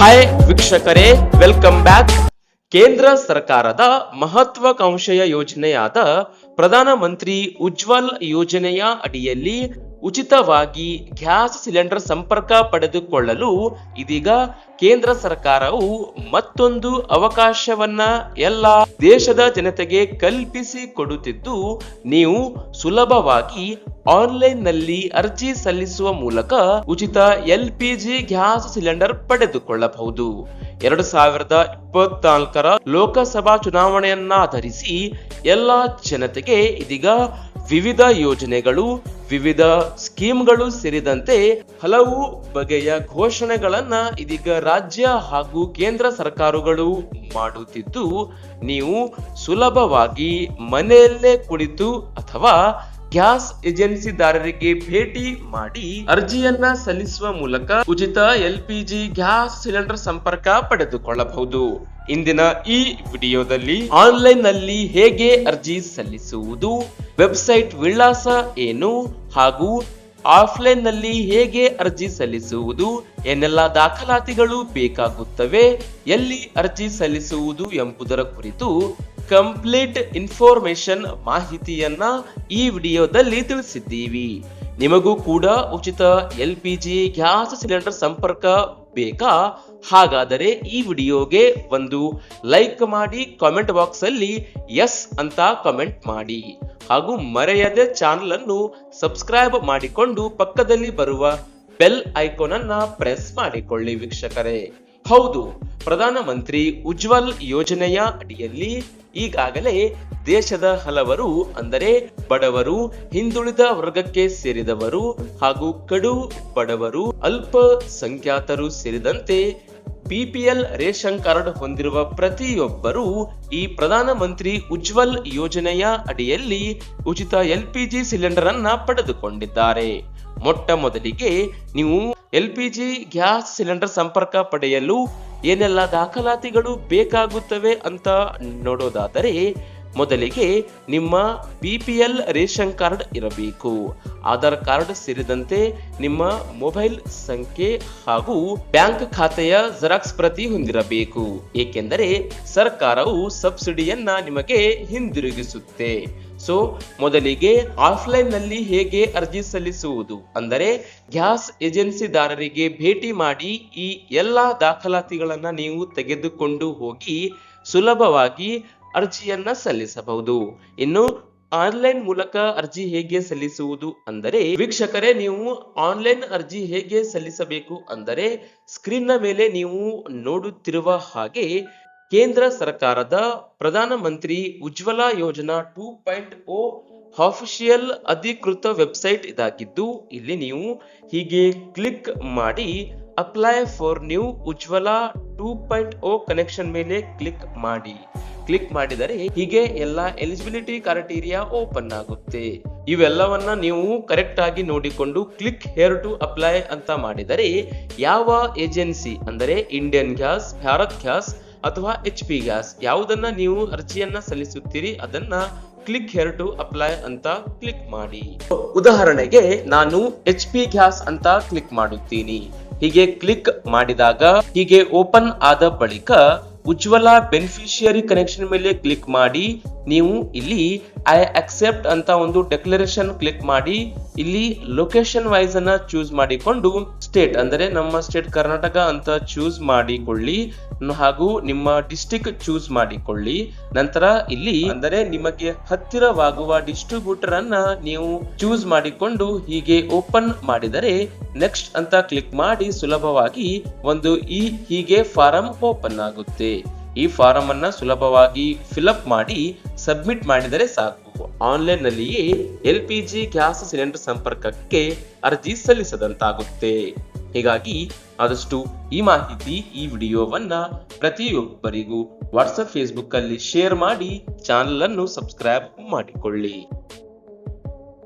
Hi ವೀಕ್ಷಕರೇ welcome back ಕೇಂದ್ರ ಸರ್ಕಾರದ ಮಹತ್ವಾಕಾಂಕ್ಷೆಯ ಯೋಜನೆಯಾದ ಪ್ರಧಾನ ಮಂತ್ರಿ ಉಜ್ವಲ್ ಯೋಜನೆಯ ಅಡಿಯಲ್ಲಿ ಉಚಿತವಾಗಿ ಗ್ಯಾಸ್ ಸಿಲಿಂಡರ್ ಸಂಪರ್ಕ ಪಡೆದುಕೊಳ್ಳಲು ಇದೀಗ ಕೇಂದ್ರ ಸರ್ಕಾರವು ಮತ್ತೊಂದು ಅವಕಾಶವನ್ನ ಎಲ್ಲ ದೇಶದ ಜನತೆಗೆ ಕಲ್ಪಿಸಿ ಕೊಡುತ್ತಿದ್ದು, ನೀವು ಸುಲಭವಾಗಿ ಆನ್ಲೈನ್ನಲ್ಲಿ ಅರ್ಜಿ ಸಲ್ಲಿಸುವ ಮೂಲಕ ಉಚಿತ L P G gas cylinder ಪಡೆದುಕೊಳ್ಳಬಹುದು. ಎರಡು ಸಾವಿರದ ಇಪ್ಪತ್ನಾಲ್ಕರ ಲೋಕಸಭಾ ಚುನಾವಣೆಯನ್ನಾಧರಿಸಿ ಎಲ್ಲ ಜನತೆಗೆ ಇದೀಗ ವಿವಿಧ ಯೋಜನೆಗಳು, ವಿವಿಧ ಸ್ಕೀಮ್ಗಳು ಸೇರಿದಂತೆ ಹಲವು ಬಗೆಯ ಘೋಷಣೆಗಳನ್ನ ಇದೀಗ ರಾಜ್ಯ ಹಾಗೂ ಕೇಂದ್ರ ಸರ್ಕಾರಗಳು ಮಾಡುತ್ತಿದ್ದು, ನೀವು ಸುಲಭವಾಗಿ ಮನೆಯಲ್ಲೇ ಕುಳಿತು ಅಥವಾ ಗ್ಯಾಸ್ ಏಜೆನ್ಸಿದಾರರಿಗೆ ಭೇಟಿ ಮಾಡಿ ಅರ್ಜಿಯನ್ನ ಸಲ್ಲಿಸುವ ಮೂಲಕ ಉಚಿತ L P G gas cylinder ಸಂಪರ್ಕ ಪಡೆದುಕೊಳ್ಳಬಹುದು. ಇಂದಿನ ಈ ವಿಡಿಯೋದಲ್ಲಿ ಆನ್ಲೈನ್ನಲ್ಲಿ ಹೇಗೆ ಅರ್ಜಿ ಸಲ್ಲಿಸುವುದು, ವೆಬ್ಸೈಟ್ ವಿಳಾಸ ಏನು, ಹಾಗೂ ಆಫ್ಲೈನ್ನಲ್ಲಿ ಹೇಗೆ ಅರ್ಜಿ ಸಲ್ಲಿಸುವುದು, ಏನೆಲ್ಲ ದಾಖಲಾತಿಗಳು ಬೇಕಾಗುತ್ತವೆ, ಎಲ್ಲಿ ಅರ್ಜಿ ಸಲ್ಲಿಸುವುದು ಎಂಬುದರ ಕುರಿತು ಕಂಪ್ಲೀಟ್ ಇನ್ಫಾರ್ಮೇಶನ್ ಮಾಹಿತಿಯನ್ನ ಈ ವಿಡಿಯೋದಲ್ಲಿ ತಿಳಿಸಿದ್ದೀವಿ. ನಿಮಗೂ ಕೂಡ ಉಚಿತ L P G gas cylinder ಸಂಪರ್ಕ ಬೇಕಾ? ಹಾಗಾದರೆ ಈ ವಿಡಿಯೋಗೆ ಒಂದು ಲೈಕ್ ಮಾಡಿ ಕಾಮೆಂಟ್ ಬಾಕ್ಸ್ ಅಲ್ಲಿ ಎಸ್ ಅಂತ ಕಾಮೆಂಟ್ ಮಾಡಿ. ಹಾಗೂ ಮರೆಯದೆ ಚಾನಲ್ ಅನ್ನು ಸಬ್ಸ್ಕ್ರೈಬ್ ಮಾಡಿಕೊಂಡು ಪಕ್ಕದಲ್ಲಿ ಬರುವ ಬೆಲ್ ಐಕಾನ್ ಅನ್ನ ಪ್ರೆಸ್ ಮಾಡಿಕೊಳ್ಳಿ ವೀಕ್ಷಕರೇ. ಹೌದು ಪ್ರಧಾನಮಂತ್ರಿ ಉಜ್ವಲ್ ಯೋಜನೆಯ ಅಡಿಯಲ್ಲಿ ಈಗಾಗಲೇ ದೇಶದ ಹಲವರು, ಅಂದರೆ ಬಡವರು, ಹಿಂದುಳಿದ ವರ್ಗಕ್ಕೆ ಸೇರಿದವರು ಹಾಗೂ ಕಡು ಬಡವರು ಅಲ್ಪ ಸಂಖ್ಯಾತರು ಸೇರಿದಂತೆ ಬಿಪಿಎಲ್ ರೇಷನ್ ಕಾರ್ಡ್ ಹೊಂದಿರುವ ಪ್ರತಿಯೊಬ್ಬರು ಈ ಪ್ರಧಾನಮಂತ್ರಿ ಉಜ್ವಲ್ ಯೋಜನೆಯ ಅಡಿಯಲ್ಲಿ ಉಚಿತ ಎಲ್ಪಿಜಿ ಸಿಲಿಂಡರ್ ಅನ್ನ ಪಡೆದುಕೊಂಡಿದ್ದಾರೆ. ಮೊಟ್ಟ ಮೊದಲಿಗೆ ನೀವು ಎಲ್ಪಿಜಿ ಗ್ಯಾಸ್ ಸಿಲಿಂಡರ್ ಸಂಪರ್ಕ ಪಡೆಯಲು ಏನೆಲ್ಲ ದಾಖಲಾತಿಗಳು ಬೇಕಾಗುತ್ತವೆ ಅಂತ ನೋಡೋದಾದರೆ ಮೊದಲಿಗೆ ನಿಮ್ಮ B P L ration card ಇರಬೇಕು. ಆಧಾರ್ ಕಾರ್ಡ್ ಸೇರಿದಂತೆ ನಿಮ್ಮ ಮೊಬೈಲ್ ಸಂಖ್ಯೆ ಹಾಗೂ ಬ್ಯಾಂಕ್ ಖಾತೆಯ ಜೆರಾಕ್ಸ್ ಪ್ರತಿ ಹೊಂದಿರಬೇಕು. ಏಕೆಂದರೆ ಸರ್ಕಾರವು ಸಬ್ಸಿಡಿಯನ್ನ ನಿಮಗೆ ಹಿಂದಿರುಗಿಸುತ್ತೆ. ಸೊ, ಮೊದಲಿಗೆ ಆಫ್ಲೈನ್ನಲ್ಲಿ ಹೇಗೆ ಅರ್ಜಿ ಸಲ್ಲಿಸುವುದು? ಅಂದರೆ ಗ್ಯಾಸ್ ಏಜೆನ್ಸಿದಾರರಿಗೆ ಭೇಟಿ ಮಾಡಿ ಈ ಎಲ್ಲಾ ದಾಖಲಾತಿಗಳನ್ನ ನೀವು ತೆಗೆದುಕೊಂಡು ಹೋಗಿ ಸುಲಭವಾಗಿ ಅರ್ಜಿಯನ್ನ ಸಲ್ಲಿಸಬಹುದು. ಇನ್ನು ಆನ್ಲೈನ್ ಮೂಲಕ ಅರ್ಜಿ ಹೇಗೆ ಸಲ್ಲಿಸುವುದು ಅಂದರೆ, ವೀಕ್ಷಕರೇ, ನೀವು ಆನ್ಲೈನ್ ಅರ್ಜಿ ಹೇಗೆ ಸಲ್ಲಿಸಬೇಕು ಅಂದರೆ, ಸ್ಕ್ರೀನ್ನ ಮೇಲೆ ನೀವು ನೋಡುತ್ತಿರುವ ಹಾಗೆ ಕೇಂದ್ರ ಸರ್ಕಾರದ Pradhan Mantri Ujjwala Yojana two point O official ಅಧಿಕೃತ ವೆಬ್ಸೈಟ್ ಇದಾಗಿದ್ದು, ಇಲ್ಲಿ ನೀವು ಹೀಗೆ ಕ್ಲಿಕ್ ಮಾಡಿ apply for new Ujjwala two point O connection ಮೇಲೆ ಕ್ಲಿಕ್ ಮಾಡಿ. ಕ್ಲಿಕ್ ಮಾಡಿದರೆ ಹೀಗೆ ಎಲ್ಲ ಎಲಿಜಿಬಿಲಿಟಿ ಕ್ರೈಟೀರಿಯಾ ಓಪನ್ ಆಗುತ್ತೆ. ಇವೆಲ್ಲವನ್ನ ನೀವು ಕರೆಕ್ಟ್ ಆಗಿ ನೋಡಿಕೊಂಡು ಕ್ಲಿಕ್ ಹೇರ್ ಟು ಅಪ್ಲೈ ಅಂತ ಮಾಡಿದರೆ ಯಾವ ಏಜೆನ್ಸಿ ಅಂದರೆ ಇಂಡಿಯನ್ ಗ್ಯಾಸ್ ಭಾರತ್ ಗ್ಯಾಸ್ ಅಥವಾ ಎಚ್ ಪಿ ಗ್ಯಾಸ್ ಯಾವುದನ್ನ ನೀವು ಅರ್ಜಿಯನ್ನ ಸಲ್ಲಿಸುತ್ತೀರಿ ಅದನ್ನ ಕ್ಲಿಕ್ ಹೇರ್ ಟು ಅಪ್ಲೈ ಅಂತ ಕ್ಲಿಕ್ ಮಾಡಿ. ಉದಾಹರಣೆಗೆ ನಾನು ಎಚ್ ಪಿ ಗ್ಯಾಸ್ ಅಂತ ಕ್ಲಿಕ್ ಮಾಡುತ್ತೀನಿ. ಹೀಗೆ ಕ್ಲಿಕ್ ಮಾಡಿದಾಗ ಹೀಗೆ ಓಪನ್ ಆದ ಬಳಿಕ ಉಜ್ವಲ ಬೆನಿಫಿಷಿಯರಿ ಕನೆಕ್ಷನ್ ಮೇಲೆ ಕ್ಲಿಕ್ ಮಾಡಿ ನೀವು ಇಲ್ಲಿ ಐ ಅಕ್ಸೆಪ್ಟ್ ಅಂತ ಒಂದು ಡೆಕ್ಲರೇಷನ್ ಕ್ಲಿಕ್ ಮಾಡಿ, ಇಲ್ಲಿ ಲೊಕೇಶನ್ ವೈಸ್ ಅನ್ನ ಚೂಸ್ ಮಾಡಿಕೊಂಡು ಸ್ಟೇಟ್ ಅಂದರೆ ನಮ್ಮ ಸ್ಟೇಟ್ ಕರ್ನಾಟಕ ಅಂತ ಚೂಸ್ ಮಾಡಿಕೊಳ್ಳಿ, ಹಾಗೂ ನಿಮ್ಮ ಡಿಸ್ಟಿಕ್ ಚೂಸ್ ಮಾಡಿಕೊಳ್ಳಿ. ನಂತರ ಇಲ್ಲಿ ಅಂದರೆ ನಿಮಗೆ ಹತ್ತಿರವಾಗುವ ಡಿಸ್ಟ್ರಿಬ್ಯೂಟರ್ ಅನ್ನ ನೀವು ಚೂಸ್ ಮಾಡಿಕೊಂಡು ಹೀಗೆ ಓಪನ್ ಮಾಡಿದರೆ ನೆಕ್ಸ್ಟ್ ಅಂತ ಕ್ಲಿಕ್ ಮಾಡಿ ಸುಲಭವಾಗಿ ಒಂದು ಈ ಹೀಗೆ ಫಾರಂ ಓಪನ್ ಆಗುತ್ತೆ. ಈ ಫಾರಂ ಅನ್ನ ಸುಲಭವಾಗಿ ಫಿಲಪ್ ಮಾಡಿ ಸಬ್ಮಿಟ್ ಮಾಡಿದರೆ ಸಾಕು. ಆನ್ಲೈನ್ನಲ್ಲಿಯೇ L P G gas cylinder ಸಂಪರ್ಕಕ್ಕೆ ಅರ್ಜಿ ಸಲ್ಲಿಸದಂತಾಗುತ್ತೆ. ಹೀಗಾಗಿ ಆದಷ್ಟು ಈ ಮಾಹಿತಿ ಈ ವಿಡಿಯೋವನ್ನ ಪ್ರತಿಯೊಬ್ಬರಿಗೂ ವಾಟ್ಸಪ್ ಫೇಸ್ಬುಕ್ ಅಲ್ಲಿ ಶೇರ್ ಮಾಡಿ ಚಾನಲ್ ಅನ್ನು ಸಬ್ಸ್ಕ್ರೈಬ್ ಮಾಡಿಕೊಳ್ಳಿ.